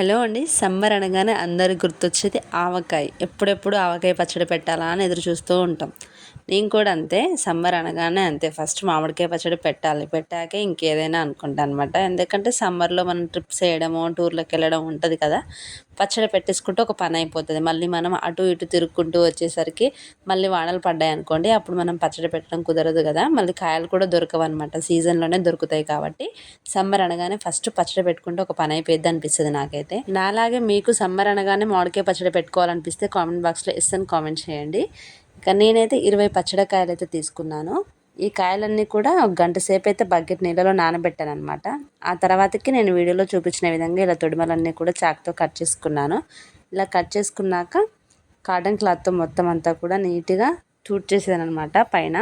Hello అండి. Summer అనగానే అందరికి గుర్తొచ్చేది ఆవకాయ. ఎప్పుడెప్పుడు ఆవకాయ పచ్చడి పెట్టాలా అని ఎదురు చూస్తూ ఉంటాం. నేను కూడా అంతే సమ్మర్ అనగానే అంతే. ఫస్ట్ మామిడికాయ పచ్చడి పెట్టాలి. పెట్టాకే ఇంకేదైనా అనుకుంటా అనమాట ఎందుకంటే సమ్మర్లో మనం ట్రిప్స్ వేయడము టూర్లకు వెళ్ళడం ఉంటుంది కదా. పచ్చడి పెట్టేసుకుంటే ఒక పని అయిపోతుంది. మళ్ళీ మనం అటు ఇటు తిరుక్కుంటూ వచ్చేసరికి మళ్ళీ వానలు పడ్డాయి అనుకోండి అప్పుడు మనం పచ్చడి పెట్టడం కుదరదు కదా. మళ్ళీ కాయలు కూడా దొరకవు అనమాట సీజన్లోనే దొరుకుతాయి కాబట్టి సమ్మర్ అనగానే ఫస్ట్ పచ్చడి పెట్టుకుంటే ఒక పని అయిపోద్ది అనిపిస్తుంది నాకైతే. నాలాగే మీకు సమ్మర్ అనగానే మామిడికాయ పచ్చడి పెట్టుకోవాలనిపిస్తే కామెంట్ బాక్స్లో ఇస్తాను కామెంట్ చేయండి. కానీ నేనైతే ఇరవై పచ్చడికాయలు అయితే తీసుకున్నాను. ఈ కాయలన్నీ కూడా ఒక గంట సేపు అయితే బకెట్ నీళ్ళలో నానబెట్టాను అనమాట ఆ తర్వాతకి నేను వీడియోలో చూపించిన విధంగా ఇలా తొడిమలన్నీ కూడా చాక్తో కట్ చేసుకున్నాను. ఇలా కట్ చేసుకున్నాక కాటన్ క్లాత్తో మొత్తం అంతా కూడా నీట్గా తూడ్ చేసేదాను అనమాట పైన.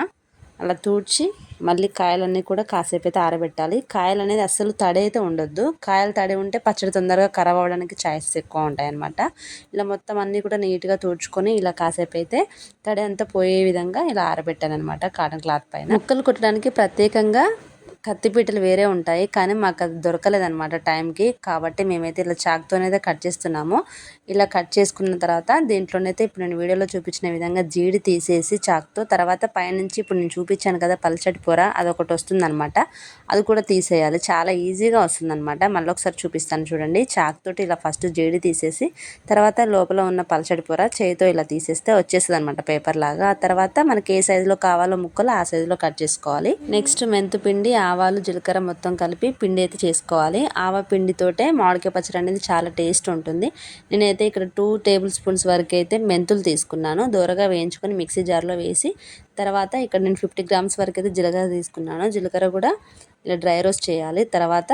అలా తూడ్చి మళ్ళీ కాయలన్నీ కూడా కాసేపు అయితే ఆరబెట్టాలి. కాయలు అనేది అస్సలు తడి అయితే ఉండొద్దు. కాయలు తడి ఉంటే పచ్చడి తొందరగా ఖరాబ్ అవ్వడానికి ఛాయిస్ ఎక్కువ ఉంటాయి అనమాట ఇలా మొత్తం అన్నీ కూడా నీట్గా తూడ్చుకొని ఇలా కాసేపు అయితే తడి అంతా పోయే విధంగా ఇలా ఆరబెట్టాను అనమాట కాటన్ క్లాత్ పైన. ముక్కలు కుట్టడానికి ప్రత్యేకంగా కత్తిపీటలు వేరే ఉంటాయి కానీ మాకు అది దొరకలేదనమాట టైంకి. కాబట్టి మేమైతే ఇలా చాక్తోనైతే కట్ చేస్తున్నాము. ఇలా కట్ చేసుకున్న తర్వాత దీంట్లోనైతే ఇప్పుడు నేను వీడియోలో చూపించిన విధంగా జీడి తీసేసి చాక్తో తర్వాత పైనుంచి ఇప్పుడు నేను చూపించాను కదా పల్చటి పొర అదొకటి వస్తుందనమాట అది కూడా తీసేయాలి. చాలా ఈజీగా వస్తుందనమాట మళ్ళీ ఒకసారి చూపిస్తాను చూడండి. చాక్తోటి ఇలా ఫస్ట్ జీడి తీసేసి తర్వాత లోపల ఉన్న పల్చటి పొర చేతితో ఇలా తీసేస్తే వచ్చేస్తుంది అనమాట పేపర్ లాగా. ఆ తర్వాత మనకి ఏ సైజులో కావాలో ముక్కలు ఆ సైజులో కట్ చేసుకోవాలి. నెక్స్ట్ మెంతు పిండి ఆవాలు జీలకర్ర మొత్తం కలిపి పిండి అయితే చేసుకోవాలి. ఆవ పిండితోటే మామిడికాయ పచ్చడి అనేది చాలా టేస్ట్ ఉంటుంది. నేనైతే ఇక్కడ టూ టేబుల్ స్పూన్స్ వరకు అయితే మెంతులు తీసుకున్నాను. దూరగా వేయించుకొని మిక్సీ జార్లో వేసి తర్వాత ఇక్కడ నేను ఫిఫ్టీ గ్రామ్స్ వరకు అయితే జీలకర్ర తీసుకున్నాను. జీలకర్ర కూడా ఇలా డ్రై రోస్ట్ చేయాలి. తర్వాత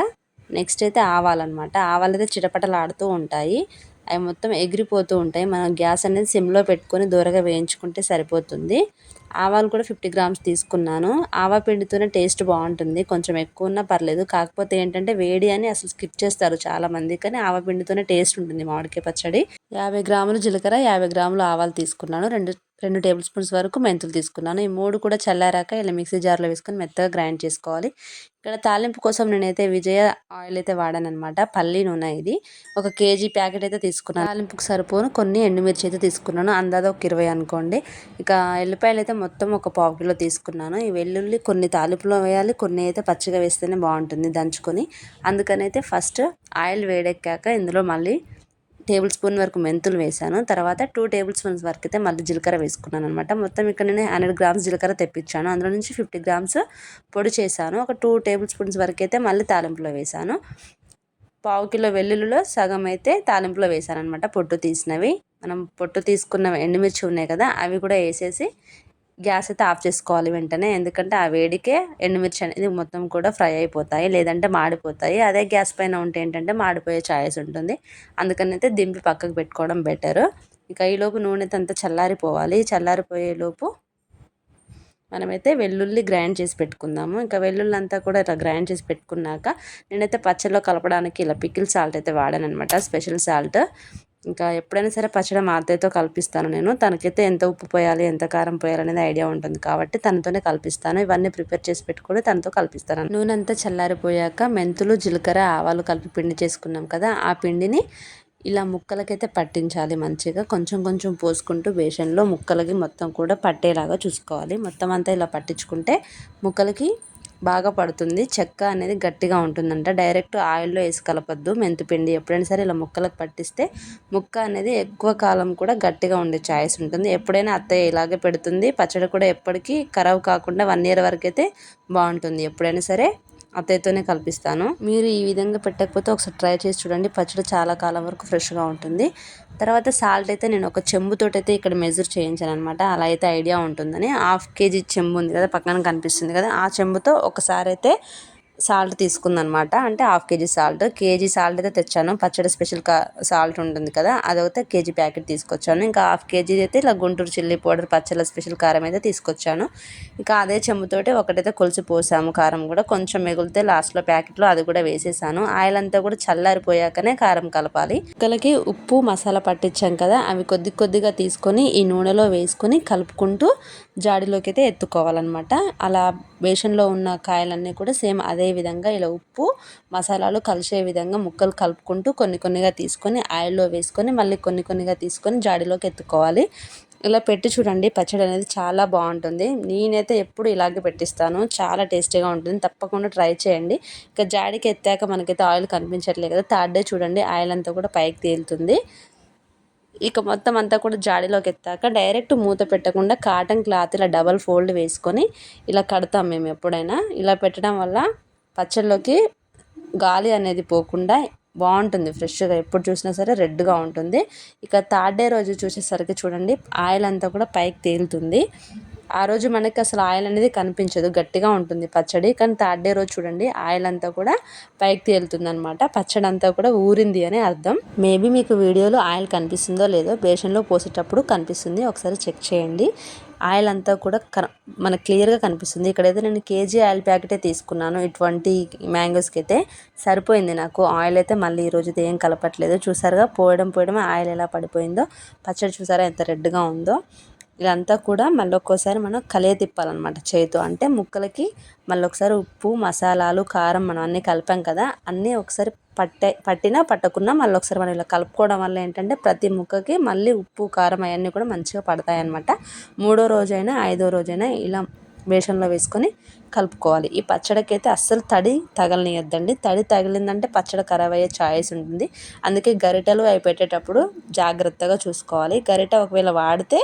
నెక్స్ట్ అయితే ఆవాలన్నమాట ఆవాలు అయితే చిటపటలాడుతూ ఉంటాయి. అవి మొత్తం ఎగిరిపోతూ ఉంటాయి. మనం గ్యాస్ అనేది సిమ్లో పెట్టుకొని దూరగా వేయించుకుంటే సరిపోతుంది. ఆవాలు కూడా ఫిఫ్టీ గ్రామ్స్ తీసుకున్నాను. ఆవా పిండితోనే టేస్ట్ బాగుంటుంది. కొంచెం ఎక్కువ ఉన్నా పర్లేదు. కాకపోతే ఏంటంటే వేడి అని అసలు స్కిప్ చేస్తారు చాలామంది. కానీ ఆవా పిండితోనే టేస్ట్ ఉంటుంది మామిడికాయ పచ్చడి. యాభై గ్రాములు జీలకర్ర యాభై గ్రాములు ఆవాలు తీసుకున్నాను. రెండు రెండు టేబుల్ స్పూన్స్ వరకు మెంతులు తీసుకున్నాను. ఈ మూడు కూడా చల్లారాక ఇలా మిక్సీ జార్లో వేసుకొని మెత్తగా గ్రైండ్ చేసుకోవాలి. ఇక్కడ తాలింపు కోసం నేనైతే విజయ ఆయిల్ అయితే వాడాను అనమాట పల్లి నూనె ఇది. ఒక కేజీ ప్యాకెట్ అయితే తీసుకున్నాను. తాలింపుకు సరిపోను. కొన్ని ఎండుమిర్చి అయితే తీసుకున్నాను. అందాదో ఒక ఇరవై అనుకోండి. ఇక ఎల్లిపాయలు అయితే మొత్తం ఒక పావు కిలో తీసుకున్నాను. ఈ వెల్లుల్లి కొన్ని తాలింపులో వేయాలి కొన్ని అయితే పచ్చిగా వేస్తేనే బాగుంటుంది దంచుకొని. అందుకనైతే ఫస్ట్ ఆయిల్ వేడెక్కాక ఇందులో మళ్ళీ టేబుల్ స్పూన్ వరకు మెంతులు వేసాను తర్వాత టూ టేబుల్ స్పూన్స్ వరకు అయితే మళ్ళీ జీలకర్ర వేసుకున్నాను అనమాట మొత్తం ఇక్కడ నేను హండ్రెడ్ గ్రామ్స్ జీలకర్ర తెప్పించాను. అందులో నుంచి ఫిఫ్టీ గ్రామ్స్ పొడి చేశాను. ఒక టూ టేబుల్ స్పూన్స్ వరకు అయితే మళ్ళీ తాలింపులో వేసాను పావు కిలో వెల్లుల్లిలో సగం అయితే తాలింపులో వేశాను అనమాట పొట్టు తీసినవి. మనం పొట్టు తీసుకున్న ఎండుమిర్చి ఉన్నాయి కదా అవి కూడా వేసేసి గ్యాస్ అయితే ఆఫ్ చేసుకోవాలి వెంటనే. ఎందుకంటే ఆ వేడికే ఎండుమిర్చి అనేది మొత్తం కూడా ఫ్రై అయిపోతాయి లేదంటే మాడిపోతాయి. అదే గ్యాస్ పైన ఉంటే ఏంటంటే మాడిపోయే ఛాయిస్ ఉంటుంది. అందుకనైతే అయితే దింపి పక్కకు పెట్టుకోవడం బెటర్. ఇంకా ఈలోపు నూనె అంతా చల్లారిపోవాలి. చల్లారిపోయేలోపు మనమైతే వెల్లుల్లి గ్రైండ్ చేసి పెట్టుకుందాము. ఇంకా వెల్లుల్లి అంతా కూడా ఇలా గ్రైండ్ చేసి పెట్టుకున్నాక నేనైతే పచ్చడిలో కలపడానికి ఇలా పికిల్ సాల్ట్ అయితే వాడాను అనమాట స్పెషల్ సాల్ట్. ఇంకా ఎప్పుడైనా సరే పచ్చడి మా అత్తయ్యతో కల్పిస్తాను నేను. తనకైతే ఎంత ఉప్పు పోయాలి ఎంత కారం పోయాలి అనేది ఐడియా ఉంటుంది కాబట్టి తనతోనే కల్పిస్తాను. ఇవన్నీ ప్రిపేర్ చేసి పెట్టుకొని తనతో కల్పిస్తాను. నూనె అంతా చల్లారిపోయాక మెంతులు జీలకర్ర ఆవాలు కలిపి పిండి చేసుకున్నాం కదా ఆ పిండిని ఇలా ముక్కలకైతే పట్టించాలి మంచిగా. కొంచెం కొంచెం పోసుకుంటూ బేషన్లో ముక్కలకి మొత్తం కూడా పట్టేలాగా చూసుకోవాలి. మొత్తం అంతా ఇలా పట్టించుకుంటే ముక్కలకి బాగా పడుతుంది. చెక్క అనేది గట్టిగా ఉంటుందంట. డైరెక్ట్ ఆయిల్లో వేసి కలపద్దు. మెంతిపిండి ఎప్పుడైనా సరే ఇలా ముక్కలకు పట్టిస్తే ముక్క అనేది ఎక్కువ కాలం కూడా గట్టిగా ఉండే ఛాయిస్ ఉంటుంది. ఎప్పుడైనా అత్తయ్య ఇలాగే పెడుతుంది. పచ్చడి కూడా ఎప్పటికీ ఖరాబ్ కాకుండా వన్ ఇయర్ వరకు అయితే బాగుంటుంది. ఎప్పుడైనా సరే అత్తయ్యతోనే కల్పిస్తాను. మీరు ఈ విధంగా పెట్టకపోతే ఒకసారి ట్రై చేసి చూడండి. పచ్చడి చాలా కాలం వరకు ఫ్రెష్గా ఉంటుంది. తర్వాత సాల్ట్ అయితే నేను ఒక చెంబుతో అయితే ఇక్కడ మెజర్ చేయించాను అనమాట అలా అయితే ఐడియా ఉంటుందని. హాఫ్ కేజీ చెంబు ఉంది కదా పక్కన కనిపిస్తుంది కదా. ఆ చెంబుతో ఒకసారి అయితే సాల్ట్ తీసుకుందనమాట. అంటే half KG salt. KG salt అయితే తెచ్చాను. పచ్చడి స్పెషల్ కా సాల్ట్ ఉంటుంది కదా అదైతే కేజీ ప్యాకెట్ తీసుకొచ్చాను. ఇంకా హాఫ్ కేజీ అయితే ఇలా గుంటూరు చిల్లీ పౌడర్ పచ్చళ్ళ స్పెషల్ కారం అయితే తీసుకొచ్చాను. ఇంకా అదే చెంబుతోటి ఒకటైతే కొలిసి పోసాము కారం కూడా. కొంచెం మిగిలితే లాస్ట్లో ప్యాకెట్లో అది కూడా వేసేసాను. ఆయిల్ అంతా కూడా చల్లారిపోయాకనే కారం కలపాలి. ముక్కలకి ఉప్పు మసాలా పట్టించాం కదా అవి కొద్ది కొద్దిగా తీసుకొని ఈ నూనెలో వేసుకొని కలుపుకుంటూ జాడీలోకి అయితే ఎత్తుకోవాలన్నమాట. అలా బేషన్లో ఉన్న కాయలన్నీ కూడా సేమ్ అదే విధంగా ఇలా ఉప్పు మసాలాలు కలిసే విధంగా ముక్కలు కలుపుకుంటూ కొన్ని కొన్నిగా తీసుకొని ఆయిల్లో వేసుకొని మళ్ళీ కొన్ని కొన్నిగా తీసుకొని జాడీలోకి ఎత్తుకోవాలి. ఇలా పెట్టి చూడండి పచ్చడి అనేది చాలా బాగుంటుంది. నేనైతే ఎప్పుడు ఇలాగే పెట్టిస్తాను. చాలా టేస్టీగా ఉంటుంది. తప్పకుండా ట్రై చేయండి. ఇక జాడికి ఎత్తాక మనకైతే ఆయిల్ కనిపించట్లేదు కదా థర్డ్ డే చూడండి ఆయిల్ అంతా కూడా పైకి తేలుతుంది. ఇక మొత్తం అంతా కూడా జాడీలోకి ఎత్తాక డైరెక్ట్ మూత పెట్టకుండా కాటన్ క్లాత్ ఇలా డబల్ ఫోల్డ్ వేసుకొని ఇలా కడతాం మేము ఎప్పుడైనా. ఇలా పెట్టడం వల్ల పచ్చళ్ళలోకి గాలి అనేది పోకుండా బాగుంటుంది ఫ్రెష్గా ఎప్పుడు చూసినా సరే రెడ్గా ఉంటుంది. ఇక థర్డ్ డే రోజు చూసేసరికి చూడండి ఆయిల్ అంతా కూడా పైకి తేలుతుంది. ఆ రోజు మనకి అసలు ఆయిల్ అనేది కనిపించదు గట్టిగా ఉంటుంది పచ్చడి. కానీ థర్డ్ డే రోజు చూడండి ఆయిల్ అంతా కూడా పైకి తేలుతుంది అనమాట పచ్చడి అంతా కూడా ఊరింది అని అర్థం. మేబీ మీకు వీడియోలో ఆయిల్ కనిపిస్తుందో లేదో బేషన్లో పోసేటప్పుడు కనిపిస్తుంది. ఒకసారి చెక్ చేయండి. ఆయిల్ అంతా కూడా కన మనకు క్లియర్గా కనిపిస్తుంది. ఇక్కడైతే నేను కేజీ ఆయిల్ ప్యాకెటే తీసుకున్నాను. ఇటువంటి మ్యాంగోస్కి అయితే సరిపోయింది నాకు. ఆయిల్ అయితే మళ్ళీ ఈరోజు ఏం కలపట్లేదు. చూసారుగా పోయడం పోయడమే ఆయిల్ ఎలా పడిపోయిందో. పచ్చడి చూసారా ఎంత రెడ్గా ఉందో. ఇదంతా కూడా మళ్ళీ ఒక్కోసారి మనం కలియ తిప్పాలన్నమాట చేతితో అంటే ముక్కలకి మళ్ళీ ఒకసారి ఉప్పు మసాలాలు కారం మనం అన్నీ కలిపాం కదా అన్నీ ఒకసారి పట్టే పట్టినా పట్టకున్నా మళ్ళీ ఒకసారి మనం ఇలా కలుపుకోవడం వల్ల ఏంటంటే ప్రతి ముక్కకి మళ్ళీ ఉప్పు కారం అవన్నీ కూడా మంచిగా పడతాయి అన్నమాట మూడో రోజైనా ఐదో రోజైనా ఇలా బేషన్లో వేసుకొని కలుపుకోవాలి. ఈ పచ్చడికి అయితే అస్సలు తడి తగలనియద్దండి. తడి తగిలిందంటే పచ్చడి ఖరాబ్ అయ్యే ఛాయిస్ ఉంటుంది. అందుకే గరిటెలు అవి పెట్టేటప్పుడు జాగ్రత్తగా చూసుకోవాలి. గరిట ఒకవేళ వాడితే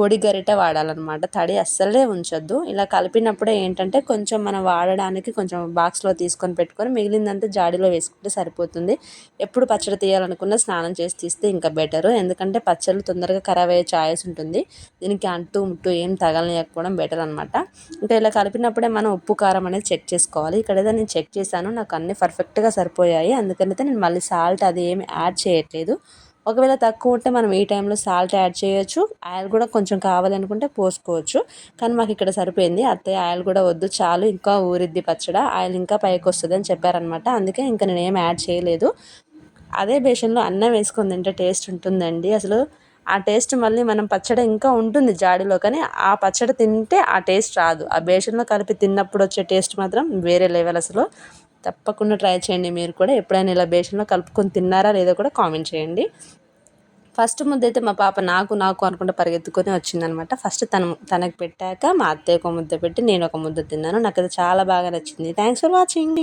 పొడి గరిటె వాడాలన్నమాట. తడి అస్సలే ఉంచొద్దు. ఇలా కలిపినప్పుడే ఏంటంటే కొంచెం మనం వాడడానికి కొంచెం బాక్స్లో తీసుకొని పెట్టుకొని మిగిలిందంతా జాడీలో వేసుకుంటే సరిపోతుంది. ఎప్పుడు పచ్చడి తీయాలనుకున్న స్నానం చేసి తీస్తే ఇంకా బెటర్. ఎందుకంటే పచ్చళ్ళు తొందరగా ఖరాబ్ అయ్యే ఛాయస్ ఉంటుంది. దీనికి అంటూ ముట్టు ఏం తగలనియకపోవడం బెటర్ అనమాట ఇంకా ఇలా కలిపినప్పుడే మనం ఉప్పు కారం అనేది చెక్ చేసుకోవాలి. ఇక్కడైతే నేను చెక్ చేశాను. నాకు అన్నీ పర్ఫెక్ట్గా సరిపోయాయి. అందుకనైతే నేను మళ్ళీ సాల్ట్ అది ఏమి యాడ్ చేయట్లేదు. ఒకవేళ తక్కువ ఉంటే మనం ఈ టైంలో సాల్ట్ యాడ్ చేయొచ్చు. ఆయిల్ కూడా కొంచెం కావాలనుకుంటే పోసుకోవచ్చు. కానీ మాకు ఇక్కడ సరిపోయింది. అత్తయ్య ఆయిల్ కూడా వద్దు చాలు ఇంకా ఊరిద్ది పచ్చడ. ఆయిల్ ఇంకా పైకి వస్తుంది అని చెప్పారనమాట అందుకే ఇంకా నేను ఏం యాడ్ చేయలేదు. అదే బేషన్లో అన్నం వేసుకొని తింటే టేస్ట్ ఉంటుందండి. అసలు ఆ టేస్ట్ మళ్ళీ మనం పచ్చడి ఇంకా ఉంటుంది జాడీలో కానీ ఆ పచ్చడి తింటే ఆ టేస్ట్ రాదు. ఆ బేషన్లో కలిపి తిన్నప్పుడు వచ్చే టేస్ట్ మాత్రం వేరే లెవెల్ అసలు. తప్పకుండా ట్రై చేయండి మీరు కూడా. ఎప్పుడైనా ఇలా బేషన్లో కలుపుకొని తిన్నారా లేదో కూడా కామెంట్ చేయండి. ఫస్ట్ ముద్ద అయితే మా పాప నాకు నాకు అనుకుంటే పరిగెత్తుకొని వచ్చిందనమాట. ఫస్ట్ తను తనకు పెట్టాక మా అత్తయ్య ఒక ముద్ద పెట్టి నేను ఒక ముద్ద తిన్నాను. నాకు అది చాలా బాగా నచ్చింది. Thanks for watching